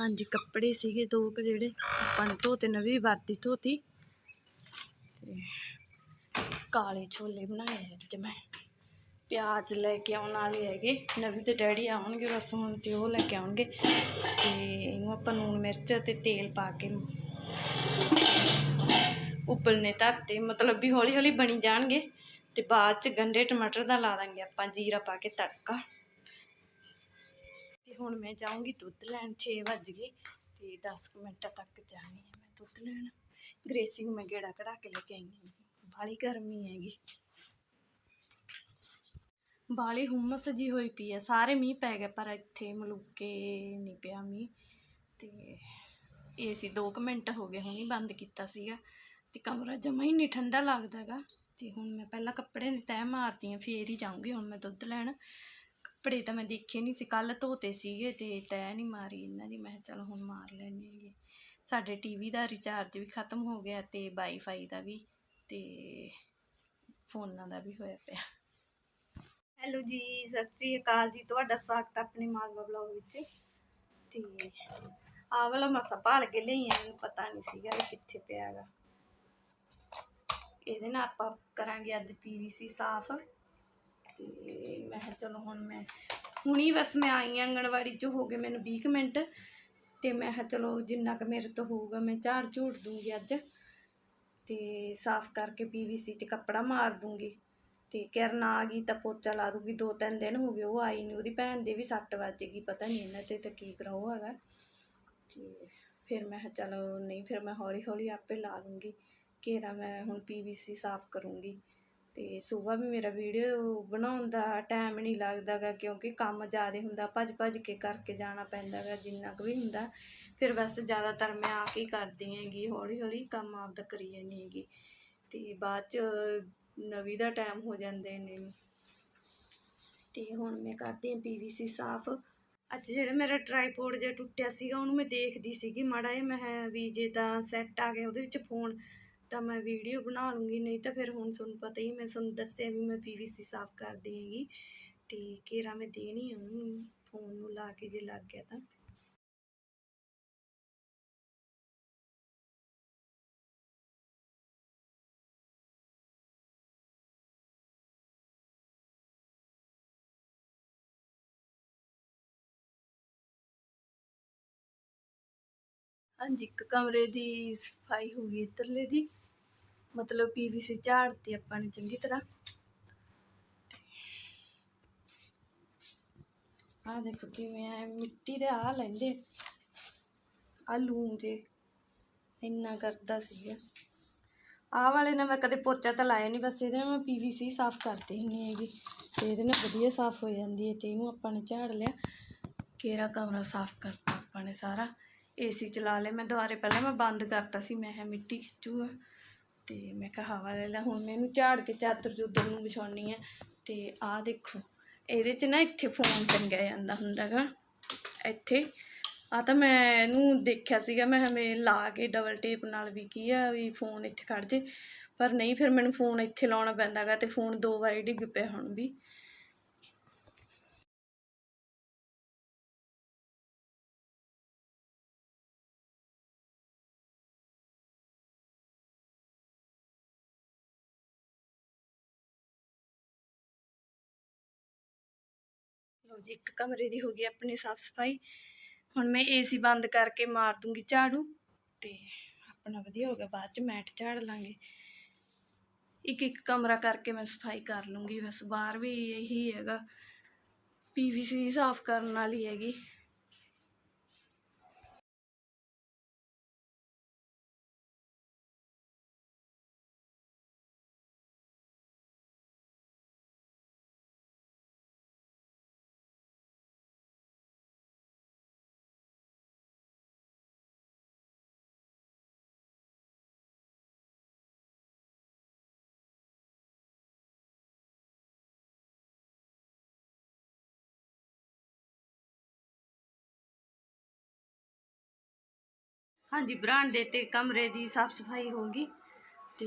ਹਾਂਜੀ, ਕੱਪੜੇ ਸੀਗੇ ਦੋ ਕੁ ਜਿਹੜੇ ਆਪਾਂ ਨੇ ਧੋਤੇ, ਨਵੀਂ ਵਰਤੀ ਧੋਤੀ ਤੇ ਕਾਲੇ ਛੋਲੇ ਬਣਾਏ ਅੱਜ ਮੈਂ। ਪਿਆਜ਼ ਲੈ ਕੇ ਆਉਣ ਵਾਲੇ ਹੈਗੇ। ਨਵੀਂ ਤੇ ਡੈਡੀ ਆਉਣਗੇ, ਬਸ ਹੁਣ ਤੇ ਉਹ ਲੈ ਕੇ ਆਉਣਗੇ। ਤੇ ਇਹਨੂੰ ਆਪਾਂ ਨੂਣ ਮਿਰਚ ਤੇ ਤੇਲ ਪਾ ਕੇ ਉਬਲਨੇ ਧਰਤੇ, ਮਤਲਬ ਵੀ ਹੌਲੀ ਹੌਲੀ ਬਣੀ ਜਾਣਗੇ। ਤੇ ਬਾਅਦ ਚ ਗੰਡੇ ਟਮਾਟਰ ਦਾ ਲਾ ਦਾਂਗੇ ਆਪਾਂ, ਜੀਰਾ ਪਾ ਕੇ ਤੜਕਾ। ਤੇ ਹੁਣ ਮੈਂ ਜਾਊਂਗੀ ਦੁੱਧ ਲੈਣ 6 ਵੱਜ ਗਏ ਤੇ 10 ਕੁ ਮਿੰਟਾਂ ਤੱਕ ਜਾਣੀ ਹੈ ਮੈਂ ਦੁੱਧ ਲੈਣ। ਗ੍ਰੇਸਿੰਗ ਮੈਂ ਗੇੜਾ ਕਢਾ ਕੇ ਲੈ ਕੇ ਆਈ ਹਾਂ। ਬਾਲੀ ਗਰਮੀ ਹੈਗੀ। ਬਾਲੀ ਹੁਮਸ ਜੀ ਹੋਈ ਪਈ ਹੈ ਸਾਰੇ ਮੀਂਹ ਪੈ ਗਏ, ਪਰ ਇੱਥੇ ਮਲੂਕੇ ਨਹੀਂ ਪਿਆ ਮੀਂਹ। ਤੇ ਏਸੀ 2 ਕੁ ਮਿੰਟ ਹੋ ਗਏ, ਹੁਣੀ ਬੰਦ ਕੀਤਾ ਸੀਗਾ। ਤੇ ਕਮਰਾ ਜਮਾ ਹੀ ਨਹੀਂ ਠੰਡਾ ਲੱਗਦਾਗਾ ਤੇ ਹੁਣ ਮੈਂ ਪਹਿਲਾਂ ਕੱਪੜੇ ਦੀ ਤਹਿ ਮਾਰਦੀ ਹਾਂ, ਫੇਰ ਹੀ ਜਾਊਂਗੀ। ਹੁਣ ਮੈਂ ਦੁੱਧ ਲੈਣ। ਕੱਪੜੇ ਤਾਂ ਮੈਂ ਦੇਖੇ ਨਹੀਂ ਸੀ ਕੱਲ ਧੋਤੇ ਸੀਗੇ ਤੇ ਤੈਅ ਨਹੀਂ ਮਾਰੀ ਇਹਨਾਂ ਦੀ, ਮੈਂ ਕਿਹਾ ਚਲੋ ਹੁਣ ਮਾਰ ਲੈਣੇ ਹੈਗੇ। ਸਾਡੇ ਟੀਵੀ ਦਾ ਰਿਚਾਰਜ ਵੀ ਖਤਮ ਹੋ ਗਿਆ ਤੇ ਵਾਈਫਾਈ ਦਾ ਵੀ ਤੇ ਫੋਨਾਂ ਦਾ ਵੀ ਹੋਇਆ ਪਿਆ। ਹੈਲੋ ਜੀ, ਸਤਿ ਸ੍ਰੀ ਅਕਾਲ ਜੀ, ਤੁਹਾਡਾ ਸਵਾਗਤ ਹੈ ਆਪਣੇ ਮਾਲਵਾ ਬਲੌਗ ਵਿੱਚ। ਤੇ ਆਹ ਵਾਲਾ ਮਸਾ ਭਾਲ ਕੇ ਲਈ ਮੈਨੂੰ ਪਤਾ ਨਹੀਂ ਸੀਗਾ ਵੀ ਕਿੱਥੇ ਪਿਆ ਹੈਗਾ। ਇਹਦੇ ਨਾਲ ਆਪਾਂ ਕਰਾਂਗੇ ਅੱਜ ਪੀਵੀਸੀ ਸਾਫ਼। ਤੇ ਮੈਂ ਕਿਹਾ ਚਲੋ ਹੁਣ ਮੈਂ, ਹੁਣੀ ਬਸ ਮੈਂ ਆਈ ਆਂ ਆਂਗਣਵਾੜੀ ਚ, ਹੋ ਗਏ ਮੈਨੂੰ 20 ਕੁ ਮਿੰਟ। ਤੇ ਮੈਂ ਕਿਹਾ ਚਲੋ ਜਿੰਨਾ ਕੁ ਮੇਰੇ ਤੋਂ ਹੋਊਗਾ ਮੈਂ ਝਾੜ ਝੂੜ ਦੂੰਗੀ ਅੱਜ। ਤੇ ਸਾਫ਼ ਕਰਕੇ ਪੀਵੀਸੀ ਤੇ ਕੱਪੜਾ ਮਾਰ ਦੂੰਗੀ। ਤੇ ਕਿਰਨ ਆ ਗਈ ਤਾਂ ਪੋਚਾ ਲਾ ਦੂਗੀ, ਦੋ ਤਿੰਨ ਦਿਨ ਹੋ ਗਏ, ਉਹ ਆਈ ਨਹੀਂ ਉਹਦੀ ਭੈਣ ਦੇ ਵੀ ਸੱਟ ਵੱਜ ਗਈ, ਪਤਾ ਨਹੀਂ ਇਹਨਾਂ ਤੇ ਤਾਂ ਕੀ ਕਰਾਉ ਹੈਗਾ। ਤੇ ਫਿਰ ਮੈਂ ਕਿਹਾ ਚਲੋ ਨਹੀਂ, ਫਿਰ ਮੈਂ ਹੌਲੀ ਹੌਲੀ ਆਪੇ ਲਾ ਲੂੰਗੀ। ਘੇਰਾ ਮੈਂ ਹੁਣ ਪੀਵੀਸੀ ਸਾਫ਼ ਕਰੂੰਗੀ। ਤੇ ਸਵੇਰ ਵੀ ਮੇਰਾ ਵੀਡੀਓ ਬਣਾਉਣ ਦਾ ਟਾਈਮ ਨਹੀਂ ਲੱਗਦਾਗਾ ਕਿਉਂਕਿ ਕੰਮ ਜ਼ਿਆਦਾ ਹੁੰਦਾ, ਭੱਜ ਭੱਜ ਕੇ ਕਰਕੇ ਜਾਣਾ ਪੈਂਦਾਗਾ ਜਿੰਨਾ ਕੁ ਵੀ ਹੁੰਦਾ। ਫਿਰ ਬਸ ਜ਼ਿਆਦਾਤਰ ਮੈਂ ਆਪ ਹੀ ਕਰਦੀ ਹੈਗੀ, ਹੌਲੀ ਹੌਲੀ ਕੰਮ ਆਪ ਆਪਦਾ ਕਰੀ ਜਾਂਦੀ ਹੈਗੀ। ਤੇ ਬਾਅਦ ਚ ਨਵੀਂ ਦਾ ਟਾਈਮ ਹੋ ਜਾਂਦੇ ਨੇ। ਤੇ ਹੁਣ ਮੈਂ ਕਰਦੀ ਹਾਂ ਪੀਵੀਸੀ ਸਾਫ਼। ਅੱਜ ਜਿਹੜਾ ਮੇਰਾ ਟ੍ਰਾਈਪੋਡ ਜਿਹਾ ਟੁੱਟਿਆ ਸੀਗਾ, ਉਹਨੂੰ ਮੈਂ ਦੇਖਦੀ ਸੀਗੀ, ਮਾੜਾ ਜਿਹਾ ਮੈਂ ਵੀ ਜੇ ਤਾਂ ਸੈੱਟ ਆ ਗਿਆ, ਉਹਦੇ ਵਿੱਚ ਫੋਨ ਤਾਂ ਮੈਂ ਵੀਡੀਓ ਬਣਾ ਲੂੰਗੀ, ਨਹੀਂ ਤਾਂ ਫਿਰ ਹੁਣ ਤੁਹਾਨੂੰ ਪਤਾ ਹੀ ਮੈਂ ਤੁਹਾਨੂੰ ਦੱਸਿਆ ਵੀ ਮੈਂ ਪੀਵੀਸੀ ਸਾਫ਼ ਕਰਦੀ ਹੈਗੀ ਤੇ ਘੇਰਾ ਮੈਂ ਦੇਣੀ ਆ ਉਹਨੂੰ, ਫੋਨ ਨੂੰ ਲਾ ਕੇ ਜੇ ਲੱਗ ਗਿਆ ਤਾਂ। ਹਾਂਜੀ, ਇੱਕ ਕਮਰੇ ਦੀ ਸਫ਼ਾਈ ਹੋ ਗਈ ਇੱਧਰਲੇ ਦੀ। ਮਤਲਬ ਪੀਵੀਸੀ ਝਾੜਤੀ ਆਪਾਂ ਨੇ ਚੰਗੀ ਤਰ੍ਹਾਂ। ਆਹ ਦੇਖੋ ਕਿਵੇਂ ਆ ਮਿੱਟੀ ਦੇ ਆ ਲੈਂਦੇ। ਆ ਲੂਣ ਜੇ, ਇੰਨਾ ਕਰਦਾ ਸੀਗਾ। ਆਹ ਵਾਲੇ ਨੇ ਮੈਂ ਕਦੇ ਪੋਚਾ ਤਾਂ ਲਾਇਆ ਨਹੀਂ ਬਸ ਇਹਦੇ ਨਾਲ ਮੈਂ ਪੀਵੀਸੀ ਸਾਫ਼ ਕਰਦੀ ਹੁੰਦੀ ਹੈਗੀ ਤੇ ਇਹਦੇ ਨਾਲ ਵਧੀਆ ਸਾਫ਼ ਹੋ ਜਾਂਦੀ ਹੈ ਤੇ ਇਹਨੂੰ ਆਪਾਂ ਨੇ ਝਾੜ ਲਿਆ। ਕੇਰਾ ਕਮਰਾ ਸਾਫ਼ ਕਰਤਾ ਆਪਾਂ ਨੇ ਸਾਰਾ? ਏਸੀ ਚਲਾ ਲਿਆ ਮੈਂ ਦੁਬਾਰੇ ਪਹਿਲਾਂ ਮੈਂ ਬੰਦ ਕਰਤਾ ਸੀ। ਮੈਂ ਕਿਹਾ ਮਿੱਟੀ ਖਿੱਚੂਗਾ ਤੇ ਮੈਂ ਕਿਹਾ ਹਵਾ ਲੈ ਲਾ। ਹੁਣ ਮੈਂ ਇਹਨੂੰ ਝਾੜ ਕੇ ਚਾਦਰ ਚੂਦਰ ਨੂੰ ਵਿਛਾਉਣੀ ਹੈ ਤੇ ਆਹ ਦੇਖੋ, ਇਹਦੇ 'ਚ ਨਾ ਇੱਥੇ ਫੋਨ ਟੰਗਿਆ ਜਾਂਦਾ ਹੁੰਦਾਗਾ। ਇੱਥੇ ਆ ਤਾਂ ਮੈਂ ਇਹਨੂੰ ਦੇਖਿਆ ਸੀਗਾ। ਮੈਂ ਹਮੇ ਲਾ ਕੇ ਡਬਲ ਟੇਪ ਨਾਲ ਵੀ ਕੀ ਆ ਵੀ ਫੋਨ ਇੱਥੇ ਖੜ ਜੇ। ਪਰ ਨਹੀਂ, ਫਿਰ ਮੈਨੂੰ ਫੋਨ ਇੱਥੇ ਲਾਉਣਾ ਪੈਂਦਾਗਾ ਤੇ ਫੋਨ ਦੋ ਵਾਰੀ ਡਿੱਗ ਪਿਆ ਹੁਣ ਵੀ। ਲਓ ਜੀ, ਇੱਕ ਕਮਰੇ ਦੀ ਹੋ ਗਈ ਆਪਣੀ ਸਾਫ਼ ਸਫ਼ਾਈ। ਹੁਣ ਮੈਂ ਏਸੀ ਬੰਦ ਕਰਕੇ ਮਾਰ ਦੂੰਗੀ ਝਾੜੂ ਤੇ ਆਪਣਾ ਵਧੀਆ ਹੋ ਗਿਆ, ਬਾਅਦ ਚ ਮੈਟ ਝਾੜ ਲਾਂਗੇ। ਇੱਕ ਇੱਕ ਕਮਰਾ ਕਰਕੇ ਮੈਂ ਸਫ਼ਾਈ ਕਰ ਲੂੰਗੀ, ਬਸ ਬਾਹਰ ਵੀ ਇਹੀ ਹੈਗਾ ਪੀਵੀਸੀ ਸਾਫ਼ ਕਰਨ ਵਾਲੀ ਹੈਗੀ। ਹਾਂਜੀ, ਬਰਾਂਡੇ ਤੇ ਕਮਰੇ ਦੀ ਸਾਫ਼ ਸਫ਼ਾਈ ਹੋਗੀ ਤੇ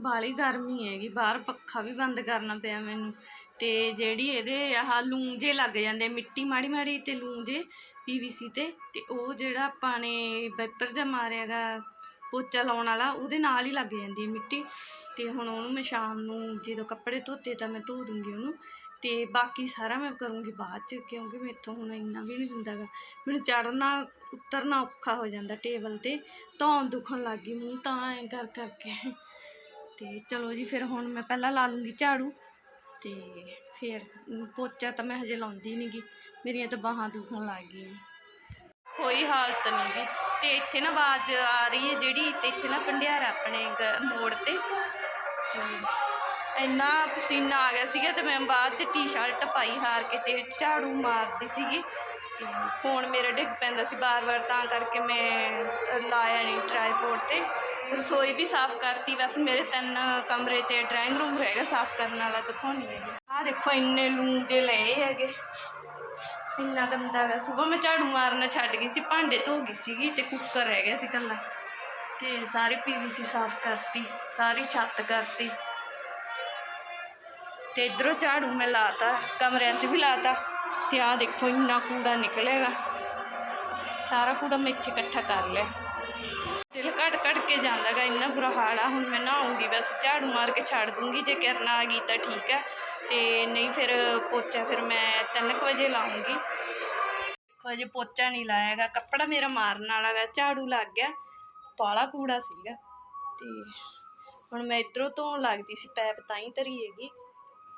ਬਾਲੀ ਗਰਮੀ ਹੈਗੀ, ਬਾਹਰ ਪੱਖਾ ਵੀ ਬੰਦ ਕਰਨਾ ਪਿਆ ਮੈਨੂੰ ਤੇ ਜਿਹੜੀ ਇਹਦੇ ਆਹ ਲੂੰ ਜੇ ਲੱਗ ਜਾਂਦੇ, ਮਿੱਟੀ ਮਾੜੀ ਮਾੜੀ ਤੇ ਲੂੰ ਜੇ ਪੀਵੀਸੀ ਤੇ ਤੇ ਉਹ ਜਿਹੜਾ ਆਪਾਂ ਨੇ ਵਾਈਪਰ ਜਿਹਾ ਮਾਰਿਆਗਾ ਪੋਚਾ ਲਾਉਣ ਵਾਲਾ, ਉਹਦੇ ਨਾਲ ਹੀ ਲੱਗ ਜਾਂਦੀ ਹੈ ਮਿੱਟੀ ਤੇ ਹੁਣ ਉਹਨੂੰ ਮੈਂ ਸ਼ਾਮ ਨੂੰ ਜਦੋਂ ਕੱਪੜੇ ਧੋਤੇ ਤਾਂ ਮੈਂ ਧੋ ਦੂੰਗੀ ਉਹਨੂੰ ਤੇ ਬਾਕੀ ਸਾਰਾ ਮੈਂ ਕਰੂੰਗੀ ਬਾਅਦ ਚ, ਕਿਉਂਕਿ ਮੈਥੋਂ ਹੁਣ ਇੰਨਾ ਵੀ ਨਹੀਂ ਹੁੰਦਾਗਾ ਮੈਨੂੰ ਚੜਨਾ ਉਤਰਨਾ ਔਖਾ ਹੋ ਜਾਂਦਾ ਟੇਬਲ ਤੇ, ਧੌਣ ਦੁਖਣ ਲੱਗ ਗਈ ਮੂੰਹ ਤਾਂ ਐਂ ਕਰ ਕਰਕੇ। ਤੇ ਚਲੋ ਜੀ, ਫਿਰ ਹੁਣ ਮੈਂ ਪਹਿਲਾਂ ਲਾ ਲੂੰਗੀ ਝਾੜੂ ਤੇ ਫਿਰ ਪੋਚਾ ਤਾਂ ਮੈਂ ਹਜੇ ਲਾਉਂਦੀ ਨੀ ਗੀ, ਮੇਰੀਆਂ ਤਾਂ ਬਾਹਾਂ ਦੁਖਣ ਲੱਗ ਗਈਆਂ। ਕੋਈ ਹਾਲਤ ਨਹੀਂ ਗੀ। ਤੇ ਇੱਥੇ ਨਾ ਆਵਾਜ਼ ਆ ਰਹੀ ਹੈ ਜਿਹੜੀ, ਤੇ ਇੱਥੇ ਨਾ ਭੰਡਿਆਰਾ ਆਪਣੇ ਗ- ਮੋੜ ਤੇ। ਤੇ ਇੰਨਾ ਪਸੀਨਾ ਆ ਗਿਆ ਸੀਗਾ ਤੇ ਮੈਂ ਬਾਅਦ ਚ ਟੀ-ਸ਼ਰਟ ਪਾਈ ਹਾਰ ਕੇ ਤੇ ਝਾੜੂ ਮਾਰਦੀ ਸੀਗੀ। ਤੇ ਫੋਨ ਮੇਰਾ ਡਿੱਗ ਪੈਂਦਾ ਸੀ ਬਾਰ-ਬਾਰ ਤਾਂ ਕਰਕੇ ਮੈਂ ਲਾਇਆ ਨਹੀਂ ਟ੍ਰਾਈਪੋਡ ਤੇ। ਰਸੋਈ ਵੀ ਸਾਫ਼ ਕਰਤੀ, ਬਸ ਮੇਰੇ ਤਿੰਨ ਕਮਰੇ ਤੇ ਡਰਾਇੰਗ ਰੂਮ ਰਹਿ ਗਿਆ ਸਾਫ਼ ਕਰਨ ਵਾਲਾ, ਦਿਖਾਉਣੀ ਹੈਗੀ ਆਹ ਦੇਖੋ ਇੰਨੇ ਲੂਣ ਜੇ ਲਏ ਹੈਗੇ। ਇੰਨਾ ਗੰਦਾ ਹੈ ਸਵੇਰ ਮੈਂ ਝਾੜੂ ਮਾਰਨਾ ਛੱਡ ਗਈ ਸੀ, ਭਾਂਡੇ ਧੋ ਗਈ ਸੀਗੀ ਤੇ ਕੁੱਕਰ ਰਹਿ ਗਿਆ ਸੀ ਕੱਲਾ ਤੇ ਸਾਰੀ ਪੀਵੀਸੀ ਸਾਫ਼ ਕਰਤੀ, ਸਾਰੀ ਛੱਤ ਕਰਤੀ। ਤੇ ਇਧਰੋਂ ਝਾੜੂ ਮੈਂ ਲਾਤਾ, ਕਮਰਿਆਂ 'ਚ ਵੀ ਲਾਤਾ ਤੇ ਆਹ ਦੇਖੋ ਇੰਨਾ ਕੂੜਾ ਨਿਕਲੇਗਾ। ਸਾਰਾ ਕੂੜਾ ਮੈਂ ਇੱਥੇ ਇਕੱਠਾ ਕਰ ਲਿਆ। ਦਿਲ ਘਟ ਘਟ ਕੇ ਜਾਂਦਾਗਾ, ਇੰਨਾ ਬੁਰਾ ਹਾਲ ਆ, ਹੁਣ ਮੈਂ ਨਹਾਉਂਗੀ, ਬਸ ਝਾੜੂ ਮਾਰ ਕੇ ਛੱਡ ਦੂੰਗੀ, ਜੇ ਕਰਨਾ ਆ ਗਈ ਤਾਂ ਠੀਕ ਹੈ ਤੇ ਨਹੀਂ ਫਿਰ ਪੋਚਾ ਫਿਰ ਮੈਂ 3 ਵਜੇ ਲਾਉਂਗੀ। ਦੇਖੋ ਅਜੇ ਪੋਚਾ ਨਹੀਂ ਲਾਇਆਗਾ, ਕੱਪੜਾ ਮੇਰਾ ਮਾਰਨ ਵਾਲਾ ਗਾ ਝਾੜੂ ਲੱਗ ਗਿਆ, ਪਾਲਾ ਕੂੜਾ ਸੀਗਾ। ਤੇ ਹੁਣ ਮੈਂ ਇਧਰੋਂ ਧੋਣ ਲੱਗਦੀ ਸੀ, ਪੈਪ ਤਾਂ ਹੀ ਧਰੀ ਹੈਗੀ।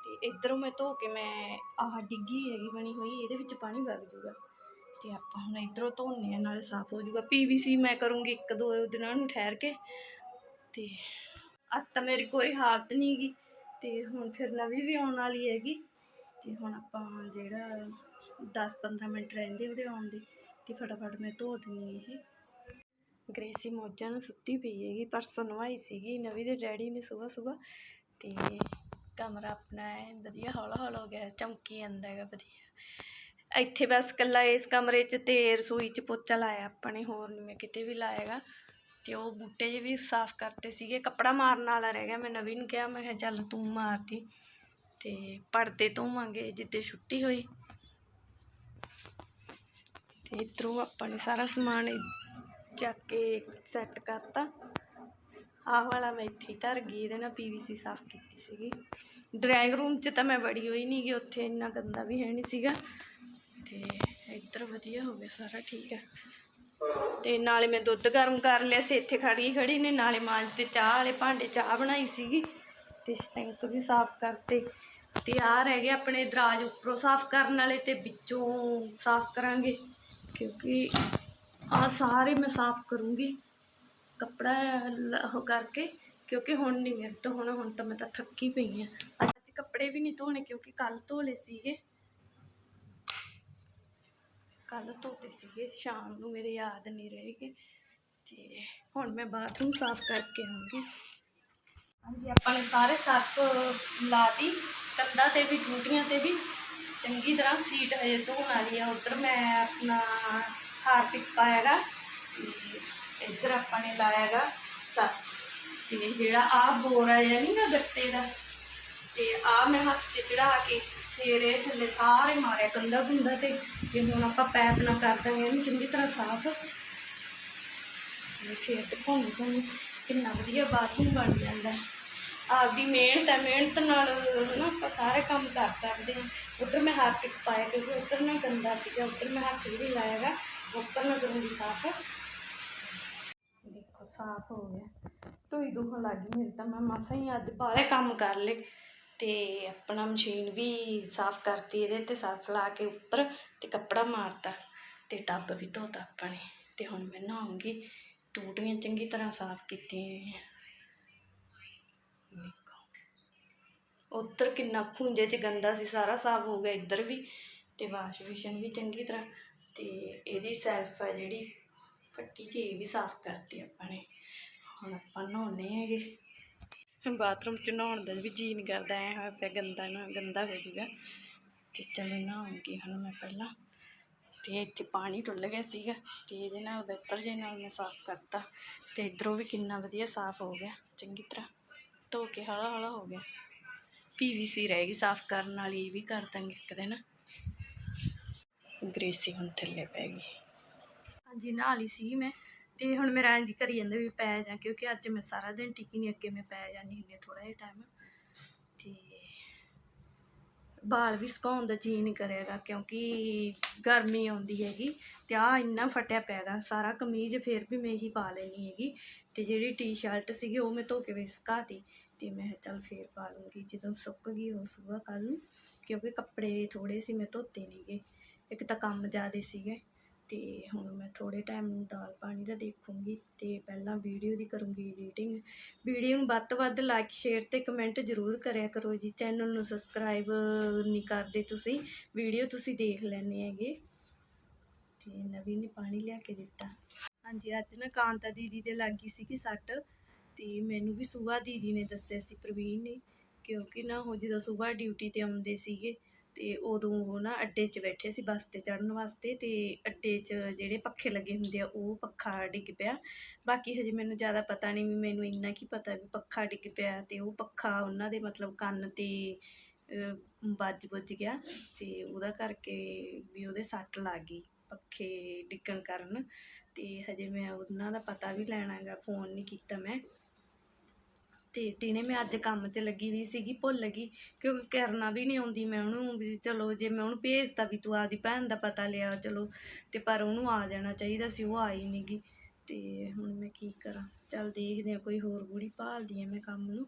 ਅਤੇ ਇੱਧਰੋਂ ਮੈਂ ਧੋ ਕੇ ਮੈਂ ਆਹ ਡਿੱਗੀ ਹੈਗੀ ਬਣੀ ਹੋਈ, ਇਹਦੇ ਵਿੱਚ ਪਾਣੀ ਵਗ ਜੂਗਾ ਅਤੇ ਆਪਾਂ ਹੁਣ ਇੱਧਰੋਂ ਧੋਨੇ ਆ, ਨਾਲੇ ਸਾਫ਼ ਹੋ ਜਾਊਗਾ। ਪੀਵੀਸੀ ਮੈਂ ਕਰੂੰਗੀ ਇੱਕ ਦੋ ਦਿਨਾਂ ਨੂੰ ਠਹਿਰ ਕੇ। ਅਤੇ ਅੱਜ ਤਾਂ ਮੇਰੀ ਕੋਈ ਹਾਲਤ ਨਹੀਂ ਗੀ। ਅਤੇ ਹੁਣ ਫਿਰ ਨਵੀਂ ਵੀ ਆਉਣ ਵਾਲੀ ਹੈਗੀ। ਅਤੇ ਹੁਣ ਆਪਾਂ ਜਿਹੜਾ 10-15 ਮਿੰਟ ਰਹਿੰਦੇ ਉਹਦੇ ਆਉਣ ਦੇ ਅਤੇ ਫਟਾਫਟ ਮੈਂ ਧੋ ਦਿੰਦੀ ਇਹ। ਗ੍ਰੇਸੀ ਮੌਜਾਂ ਨੂੰ ਸੁੱਤੀ ਪਈ ਹੈਗੀ, ਪਰਸੋਂ ਨਵਾਈ ਸੀਗੀ, ਨਵੀਂ ਦੇ ਡੈਡੀ ਨੇ ਸਵੇਰ ਸਵੇਰ ਅਤੇ ਕਮਰਾ ਆਪਣਾ ਹੈ, ਵਧੀਆ ਹੌਲਾ ਹੌਲਾ ਹੋ ਗਿਆ ਚਮਕੀ ਜਾਂਦਾ ਹੈਗਾ ਵਧੀਆ। ਇੱਥੇ ਬਸ ਇਕੱਲਾ ਇਸ ਕਮਰੇ 'ਚ ਤੇ ਰਸੋਈ 'ਚ ਪੋਚਾ ਲਾਇਆ ਆਪਾਂ ਨੇ, ਹੋਰ ਨਹੀਂ ਮੈਂ ਕਿਤੇ ਵੀ ਲਾਇਆ ਲਾਇਆਗਾ ਤੇ ਉਹ ਬੂਟੇ ਜਿਹੇ ਵੀ ਸਾਫ਼ ਕਰਤੇ ਸੀਗੇ, ਕੱਪੜਾ ਮਾਰਨ ਵਾਲਾ ਰਹਿ ਗਿਆ, ਮੈਂ ਨਵੀਂ ਨੂੰ ਕਿਹਾ, ਮੈਂ ਕਿਹਾ ਚੱਲ ਤੂੰ ਮਾਰ ਮਾਰਦੀ। ਅਤੇ ਪਰਦੇ ਧੋਵਾਂਗੇ, ਜਿੱਦੇ ਛੁੱਟੀ ਹੋਈ। ਅਤੇ ਇੱਧਰੋਂ ਆਪਾਂ ਨੇ ਸਾਰਾ ਸਮਾਨ ਚੱਕ ਕੇ ਸੈੱਟ ਕਰਤਾ। ਆਹ ਵਾਲਾ ਮੈਂ ਇੱਥੇ ਹੀ ਧਰ ਗਈ, ਇਹਦੇ ਨਾਲ ਪੀਵੀਸੀ ਸਾਫ਼ ਕੀਤੀ ਸੀਗੀ। ਡਰਾਇੰਗ ਰੂਮ 'ਚ ਤਾਂ ਮੈਂ ਵੜੀ ਹੋਈ ਨਹੀਂ ਗਈ, ਉੱਥੇ ਇੰਨਾ ਗੰਦਾ ਵੀ ਹੈ ਨਹੀਂ ਸੀਗਾ। ਤੇ ਇੱਧਰ ਵਧੀਆ ਹੋ ਗਿਆ ਸਾਰਾ, ਠੀਕ ਹੈ। ਤੇ ਨਾਲੇ ਮੈਂ ਦੁੱਧ ਗਰਮ ਕਰ ਲਿਆ ਸੀ ਇੱਥੇ ਖੜੀ ਖੜੀ ਨੇ, ਨਾਲੇ ਮਾਂਜ ਤੇ ਚਾਹ ਵਾਲੇ ਭਾਂਡੇ ਚਾਹ ਬਣਾਈ ਸੀਗੀ। ਤੇ ਸਿੰਕ ਵੀ ਸਾਫ਼ ਕਰਤੇ। ਤੇ ਆਹ ਰਹਿ ਗਏ ਆਪਣੇ ਦਰਾਜ ਉੱਪਰੋਂ ਸਾਫ਼ ਕਰਨ ਵਾਲੇ ਤੇ ਵਿੱਚੋਂ ਸਾਫ਼ ਕਰਾਂਗੇ। ਕਿਉਂਕਿ ਆਹ ਸਾਰੇ ਮੈਂ ਸਾਫ਼ ਕਰੂੰਗੀ। ਕੱਪੜਾ ਲ- ਉਹ ਕਰਕੇ ਕਿਉਂਕਿ ਹੁਣ ਨਹੀਂ ਮੇਰੇ ਤੋਂ ਹੁਣ ਹੁਣ ਤਾਂ ਮੈਂ ਤਾਂ ਥੱਕੀ ਪਈ ਹਾਂ ਅੱਜ ਕੱਪੜੇ ਵੀ ਨਹੀਂ ਧੋਣੇ ਕਿਉਂਕਿ ਕੱਲ ਧੋਲੇ ਸੀਗੇ ਕੱਲ ਧੋਤੇ ਸੀਗੇ ਸ਼ਾਮ ਨੂੰ ਮੇਰੇ ਯਾਦ ਨਹੀਂ ਰਹੇਗੇ ਤੇ ਹੁਣ ਮੈਂ ਬਾਥਰੂਮ ਸਾਫ਼ ਕਰਕੇ ਆਉਂਗੀ ਹਾਂਜੀ ਆਪਾਂ ਨੇ ਸਾਰੇ ਸਰਫ ਲਾਤੀ ਕੰਧਾਂ ਤੇ ਵੀ ਟੂਟੀਆਂ ਤੇ ਵੀ ਚੰਗੀ ਤਰ੍ਹਾਂ ਸੀਟ ਹਜੇ ਧੋਣ ਵਾਲੀ ਆ। ਉੱਧਰ ਮੈਂ ਆਪਣਾ ਹਾਰਪਿਕ ਪਾਇਆਗਾ ਤੇ ਇੱਧਰ ਆਪਾਂ ਨੇ ਲਾਇਆਗਾ ਸਰਫ ਤੇ ਜਿਹੜਾ ਆ ਬੋਰਾ ਜਿਹਾ ਨਹੀਂ ਨਾ ਗੱਟੇ ਦਾ, ਤੇ ਆ ਮੈਂ ਹੱਥ ਤੇ ਚੜਾ ਕੇ ਫੇਰ ਇਹ ਥੱਲੇ ਸਾਰੇ ਮਾਰਿਆ ਕੰਦਾ ਗੁੰਦਾ ਤੇ। ਤੇ ਹੁਣ ਆਪਾਂ ਪੈਪ ਨਾ ਕਰ ਦਾਂਗੇ, ਇਹਨੂੰ ਚੰਗੀ ਤਰ੍ਹਾਂ ਸਾਫ਼। ਫੇਰ ਤੇ ਫਿਰ ਸਾਨੂੰ ਕਿੰਨਾ ਵਧੀਆ ਬਾਥਰੂਮ ਬਣ ਜਾਂਦਾ। ਹੈ। ਆਪਦੀ ਮਿਹਨਤ ਹੈ ਮਿਹਨਤ ਨਾਲ ਨਾ ਆਪਾਂ ਸਾਰੇ ਕੰਮ ਕਰ ਸਕਦੇ ਹਾਂ। ਉੱਧਰ ਮੈਂ ਹਾਰਪਿਕ ਪਾਇਆ ਕਿਉਂਕਿ ਉੱਧਰ ਨਾ ਗੰਦਾ ਸੀਗਾ, ਉੱਧਰ ਮੈਂ ਹੱਥ ਵੀ ਨਹੀਂ ਲਾਇਆਗਾ ਉੱਪਰ ਨਾ ਕਰੂੰਗੀ ਸਾਫ਼। ਸਾਫ਼ ਹੋ ਗਿਆ। ਧੋਈ ਦੁਖਣ ਲੱਗ ਗਈ ਮੇਰੀ ਤਾਂ। ਮੈਂ ਮਸਾਂ ਹੀ ਅੱਜ ਬਾਹਲੇ ਕੰਮ ਕਰ ਲਏ ਤੇ ਆਪਣਾ ਮਸ਼ੀਨ ਵੀ ਸਾਫ਼ ਕਰਤੀ ਇਹਦੇ ਤੇ ਸਰਫ ਲਾ ਕੇ ਉੱਪਰ ਤੇ ਕੱਪੜਾ ਮਾਰਤਾ ਤੇ ਟੱਬ ਵੀ ਧੋਤਾ ਆਪਾਂ ਨੇ। ਤੇ ਹੁਣ ਮੈਂ ਨਹਾਉਂਗੀ। ਟੂਟੀਆਂ ਚੰਗੀ ਤਰ੍ਹਾਂ ਸਾਫ਼ ਕੀਤੀਆਂ ਦੇਖੋ। ਉੱਧਰ ਕਿੰਨਾ ਖੁੰਝੇ ਚ ਗੰਦਾ ਸੀ, ਸਾਰਾ ਸਾਫ਼ ਹੋ ਗਿਆ ਇੱਧਰ ਵੀ ਤੇ ਵਾਸ਼ ਵੇਸ਼ਨ ਵੀ ਚੰਗੀ ਤਰ੍ਹਾਂ। ਤੇ ਇਹਦੀ ਸੈਲਫ ਹੈ ਜਿਹੜੀ ਫੱਟੀ ਚ ਇਹ ਵੀ ਸਾਫ਼ ਕਰਤੀ ਆਪਾਂ ਨੇ। ਹੁਣ ਆਪਾਂ ਨਹਾਉਣੇ ਹੈਗੇ। ਬਾਥਰੂਮ ਚ ਨਹਾਉਣ ਦਾ ਵੀ ਜੀ ਨਹੀਂ ਕਰਦਾ, ਐ ਹੋਇਆ ਪਿਆ ਗੰਦਾ ਨਾ, ਗੰਦਾ ਹੋ ਜੂਗਾ। ਤੇ ਚਲੋ ਨਹਾਉਂਗੀ ਹੁਣ ਮੈਂ ਪਹਿਲਾਂ। ਤੇ ਇੱਥੇ ਪਾਣੀ ਟੁੱਲ ਗਿਆ ਸੀਗਾ, ਤੇ ਇਹਦੇ ਨਾਲ ਵੈਪਰ ਜੇ ਨਾਲ ਮੈਂ ਸਾਫ਼ ਕਰਤਾ। ਤੇ ਇਧਰੋਂ ਵੀ ਕਿੰਨਾ ਵਧੀਆ ਸਾਫ਼ ਹੋ ਗਿਆ, ਚੰਗੀ ਤਰ੍ਹਾਂ। ਧੋ ਕੇ ਹੌਲਾ ਹੌਲਾ ਹੋ ਗਿਆ। ਪੀਵੀਸੀ ਰਹਿ ਗਈ ਸਾਫ਼ ਕਰਨ ਵਾਲੀ, ਇਹ ਵੀ ਕਰ ਦਾਂਗੇ ਇੱਕ ਦਿਨ। ਗ੍ਰੇਸੀ ਹੁਣ ਥੱਲੇ ਪੈ ਗਈ। ਹਾਂਜੀ, ਨਹਾ ਲਈ ਸੀ ਮੈਂ ਤੇ ਹੁਣ ਮੇਰਾ ਇੰਜ ਕਰੀ ਜਾਂਦਾ ਵੀ ਪੈ ਜਾ ਕਿਉਂਕਿ ਅੱਜ ਮੈਂ ਸਾਰਾ ਦਿਨ ਟਿਕੀ ਨਹੀਂ ਅੱਗੇ ਮੈਂ ਪੈ ਜਾਂਦੀ ਹੁੰਦੀ ਥੋੜਾ ਜਿਹਾ ਟਾਈਮ ਤੇ ਬਾਲ ਵੀ ਸੁਕਾਉਣ ਦਾ ਜੀ ਨਹੀਂ ਕਰੇਗਾ ਕਿਉਂਕਿ ਗਰਮੀ ਆਉਂਦੀ ਹੈਗੀ ਤੇ ਆ ਇੰਨਾ ਫਟਿਆ ਪੈਗਾ ਸਾਰਾ ਕਮੀਜ਼ ਫੇਰ ਵੀ ਮੈਂ ਹੀ ਪਾ ਲੈਣੀ ਹੈਗੀ। ਤੇ ਜਿਹੜੀ ਟੀ-ਸ਼ਰਟ ਸੀਗੀ ਉਹ ਮੈਂ ਧੋ ਕੇ ਵੀ ਸੁਕਾਤੀ ਤੇ ਮੈਂ ਕਿਹਾ ਚੱਲ ਫੇਰ ਪਾ ਲੂੰਗੀ, ਜਦੋਂ ਸੁੱਕ ਗਈ ਉਹ ਸੁਬਾ ਕੱਲ ਨੂੰ ਕਿਉਂਕਿ ਕੱਪੜੇ ਥੋੜੇ ਸੀ ਮੈਂ ਧੋਤੇ ਨਹੀਂਗੇ ਇੱਕ ਤਾਂ ਕੰਮ ਜ਼ਿਆਦੇ ਸੀਗੇ। ਅਤੇ ਹੁਣ ਮੈਂ ਥੋੜ੍ਹੇ ਟਾਈਮ ਨੂੰ ਦਾਲ ਪਾਣੀ ਦਾ ਦੇਖੂੰਗੀ ਅਤੇ ਪਹਿਲਾਂ ਵੀਡੀਓ ਦੀ ਕਰੂੰਗੀ ਐਡੀਟਿੰਗ ਵੀਡੀਓ ਨੂੰ ਵੱਧ ਤੋਂ ਵੱਧ ਲਾਈਕ ਸ਼ੇਅਰ ਅਤੇ ਕਮੈਂਟ ਜ਼ਰੂਰ ਕਰਿਆ ਕਰੋ ਜੀ। ਚੈਨਲ ਨੂੰ ਸਬਸਕ੍ਰਾਈਬ ਨਹੀਂ ਕਰਦੇ ਤੁਸੀਂ। ਵੀਡੀਓ ਤੁਸੀਂ ਦੇਖ ਲੈਣੇ ਹੈਗੇ। ਅਤੇ ਨਵੀਂ ਨੇ ਪਾਣੀ ਲਿਆ ਕੇ ਦਿੱਤਾ। ਹਾਂਜੀ, ਅੱਜ ਨਾ ਕਾਂਤਾ ਦੀਦੀ ਦੇ ਲੱਗੀ ਸੀਗੀ ਸੱਟ ਅਤੇ ਮੈਨੂੰ ਵੀ ਸਵੇਰ ਦੀਦੀ ਨੇ ਦੱਸਿਆ ਸੀ ਪ੍ਰਵੀਨ ਨੇ। ਕਿਉਂਕਿ ਨਾ ਉਹ ਜਦੋਂ ਸਵੇਰ ਡਿਊਟੀ ਤੇ ਆਉਂਦੇ ਸੀਗੇ ਤੇ ਉਦੋਂ ਉਹ ਨਾ ਅੱਡੇ 'ਚ ਬੈਠੇ ਸੀ ਬੱਸ ਤੇ ਚੜਨ ਵਾਸਤੇ ਤੇ ਅੱਡੇ 'ਚ ਜਿਹੜੇ ਪੱਖੇ ਲੱਗੇ ਹੁੰਦੇ ਆ ਉਹ ਪੱਖਾ ਡਿੱਗ ਪਿਆ। ਬਾਕੀ ਹਜੇ ਮੈਨੂੰ ਜ਼ਿਆਦਾ ਪਤਾ ਨਹੀਂ ਵੀ ਮੈਨੂੰ ਇੰਨਾ ਕੀ ਪਤਾ ਵੀ ਪੱਖਾ ਡਿੱਗ ਪਿਆ ਤੇ ਉਹ ਪੱਖਾ ਉਹਨਾਂ ਦੇ ਮਤਲਬ ਕੰਨ ਤੇ ਅਹ, ਵੱਜ ਵੱਜ ਗਿਆ ਤੇ ਉਹਦਾ ਕਰਕੇ ਵੀ ਉਹਦੇ ਸੱਟ ਲੱਗ ਗਈ ਪੱਖੇ ਡਿੱਗਣ ਕਾਰਨ। ਤੇ ਹਜੇ ਮੈਂ ਉਹਨਾਂ ਦਾ ਪਤਾ ਵੀ ਲੈਣਾ ਹੈਗਾ ਫੋਨ ਨਹੀਂ ਕੀਤਾ ਮੈਂ। ਤੇ ਦਿਨੇ ਮੈਂ ਅੱਜ ਕੰਮ 'ਚ ਲੱਗੀ ਵੀ ਸੀਗੀ, ਭੁੱਲ ਗਈ, ਕਿਉਂਕਿ ਕਰਨਾ ਵੀ ਨਹੀਂ ਆਉਂਦੀ, ਮੈਂ ਉਹਨੂੰ ਵੀ ਚਲੋ ਜੇ ਮੈਂ ਉਹਨੂੰ ਭੇਜਤਾ ਵੀ ਤੂੰ ਆਪਦੀ ਭੈਣ ਦਾ ਪਤਾ ਲਿਆ, ਚਲੋ, ਤੇ ਪਰ ਉਹਨੂੰ ਆ ਜਾਣਾ ਚਾਹੀਦਾ ਸੀ, ਉਹ ਆਈ ਨਹੀਂ ਗੀ, ਤੇ ਹੁਣ ਮੈਂ ਕੀ ਕਰਾਂ, ਚੱਲ ਦੇਖਦੇ ਆ ਕੋਈ ਹੋਰ ਬੁੜੀ ਭਾਲਦੀ ਆ ਮੈਂ ਕੰਮ ਨੂੰ।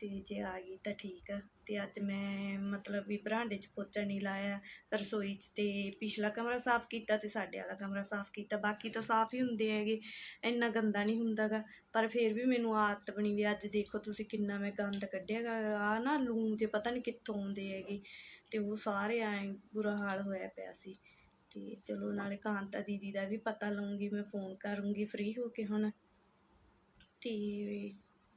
ਅਤੇ ਜੇ ਆ ਗਈ ਤਾਂ ਠੀਕ ਆ। ਅਤੇ ਅੱਜ ਮੈਂ ਮਤਲਬ ਵੀ ਬਰਾਂਡੇ 'ਚ ਪੋਚਾ ਨਹੀਂ ਲਾਇਆ, ਰਸੋਈ 'ਚ ਤੇ ਪਿਛਲਾ ਕਮਰਾ ਸਾਫ਼ ਕੀਤਾ ਅਤੇ ਸਾਡੇ ਵਾਲਾ ਕਮਰਾ ਸਾਫ਼ ਕੀਤਾ। ਬਾਕੀ ਤਾਂ ਸਾਫ਼ ਹੀ ਹੁੰਦੇ ਹੈਗੇ, ਇੰਨਾ ਗੰਦਾ ਨਹੀਂ ਹੁੰਦਾ ਗਾ ਪਰ ਫਿਰ ਵੀ ਮੈਨੂੰ ਆਦਤ ਬਣੀ ਵੀ ਅੱਜ ਦੇਖੋ ਤੁਸੀਂ ਕਿੰਨਾ ਮੈਂ ਗੰਦ ਕੱਢਿਆ ਗਾ ਆ ਨਾ ਲੂਣ ਜੇ ਪਤਾ ਨਹੀਂ ਕਿੱਥੋਂ ਆਉਂਦੇ ਹੈਗੇ, ਤੇ ਉਹ ਸਾਰੇ ਐ ਬੁਰਾ ਹਾਲ ਹੋਇਆ ਪਿਆ ਸੀ। ਅਤੇ ਚਲੋ ਨਾਲੇ ਕਾਂਤਾ ਦੀਦੀ ਦਾ ਵੀ ਪਤਾ ਲਊਂਗੀ, ਮੈਂ ਫੋਨ ਕਰੂੰਗੀ ਫ੍ਰੀ ਹੋ ਕੇ ਹੁਣ। ਅਤੇ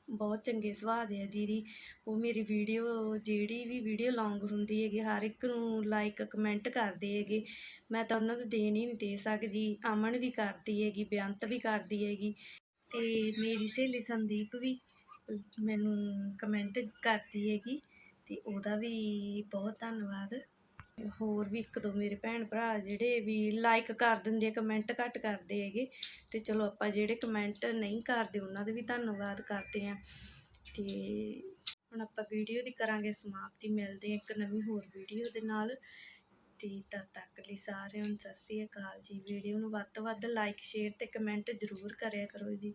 ਬਹੁਤ ਚੰਗੇ ਸੁਭਾਅ ਦੇ ਆ ਦੀਦੀ। ਉਹ ਮੇਰੀ ਵੀਡੀਓ, ਜਿਹੜੀ ਵੀ ਵੀਡੀਓ ਲੌਂਗ ਹੁੰਦੀ ਹੈਗੀ, ਹਰ ਇੱਕ ਨੂੰ ਲਾਈਕ ਕਮੈਂਟ ਕਰਦੇ ਹੈਗੇ। ਮੈਂ ਤਾਂ ਉਹਨਾਂ ਨੂੰ ਦੇਣ ਹੀ ਨਹੀਂ ਦੇ ਸਕਦੀ। ਅਮਨ ਵੀ ਕਰਦੀ ਹੈਗੀ, ਬੇਅੰਤ ਵੀ ਕਰਦੀ ਹੈਗੀ। ਤੇ ਮੇਰੀ ਸਹੇਲੀ ਸੰਦੀਪ ਵੀ ਮੈਨੂੰ ਕਮੈਂਟ ਕਰਦੀ ਹੈਗੀ। ਤੇ ਉਹਦਾ ਵੀ ਬਹੁਤ ਧੰਨਵਾਦ। ਹੋਰ ਵੀ ਇੱਕ ਦੋ ਮੇਰੇ ਭੈਣ ਭਰਾ ਜਿਹੜੇ ਵੀ ਲਾਈਕ ਕਰ ਦਿੰਦੇ ਆ ਕਮੈਂਟ ਘੱਟ ਕਰਦੇ ਹੈਗੇ। ਤੇ ਚਲੋ ਆਪਾਂ ਜਿਹੜੇ ਕਮੈਂਟ ਨਹੀਂ ਕਰਦੇ, ਉਹਨਾਂ ਦਾ ਵੀ ਧੰਨਵਾਦ ਕਰਦੇ ਆ ਤੇ ਹੁਣ ਆਪਾਂ ਵੀਡੀਓ ਦੀ ਕਰਾਂਗੇ ਸਮਾਪਤੀ। ਮਿਲਦੇ ਆ ਇੱਕ ਨਵੀਂ ਹੋਰ ਵੀਡੀਓ ਦੇ ਨਾਲ। ਤੇ ਤਦ ਤੱਕ ਲਈ ਸਾਰਿਆਂ ਨੂੰ ਸਤਿ ਸ੍ਰੀ ਅਕਾਲ ਜੀ। ਵੀਡੀਓ ਨੂੰ ਵੱਧ ਤੋਂ ਵੱਧ ਲਾਈਕ ਸ਼ੇਅਰ ਤੇ ਕਮੈਂਟ ਜ਼ਰੂਰ ਕਰਿਆ ਕਰੋ ਜੀ।